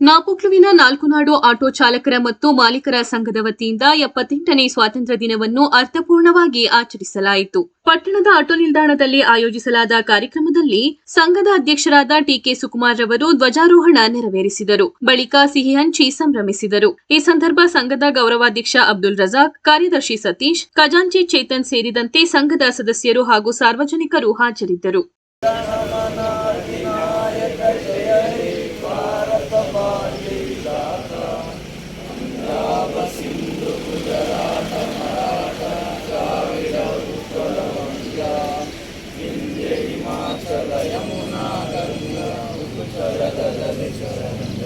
ನಾಪೊಕ್ಲುವಿನ ನಾಲ್ಕು ನಾಡು ಆಟೋ ಚಾಲಕರ ಮತ್ತು ಮಾಲೀಕರ ಸಂಘದ ವತಿಯಿಂದ ಎಪ್ಪತ್ತೆಂಟನೇ ಸ್ವಾತಂತ್ರ್ಯ ದಿನವನ್ನು ಅರ್ಥಪೂರ್ಣವಾಗಿ ಆಚರಿಸಲಾಯಿತು. ಪಟ್ಟಣದ ಆಟೋ ನಿಲ್ದಾಣದಲ್ಲಿ ಆಯೋಜಿಸಲಾದ ಕಾರ್ಯಕ್ರಮದಲ್ಲಿ ಸಂಘದ ಅಧ್ಯಕ್ಷರಾದ ಟಿಕೆ ಸುಕುಮಾರ್ ರವರು ಧ್ವಜಾರೋಹಣ ನೆರವೇರಿಸಿದರು. ಬಳಿಕ ಸಿಹಿ ಹಂಚಿ ಸಂಭ್ರಮಿಸಿದರು. ಈ ಸಂದರ್ಭ ಸಂಘದ ಗೌರವಾಧ್ಯಕ್ಷ ಅಬ್ದುಲ್ ರಜಾಕ್, ಕಾರ್ಯದರ್ಶಿ ಸತೀಶ್, ಖಜಾಂಚಿ ಚೇತನ್ ಸೇರಿದಂತೆ ಸಂಘದ ಸದಸ್ಯರು ಹಾಗೂ ಸಾರ್ವಜನಿಕರು ಹಾಜರಿದ್ದರು. చర యమునా గంగా ఉప్పు చర గగ చర.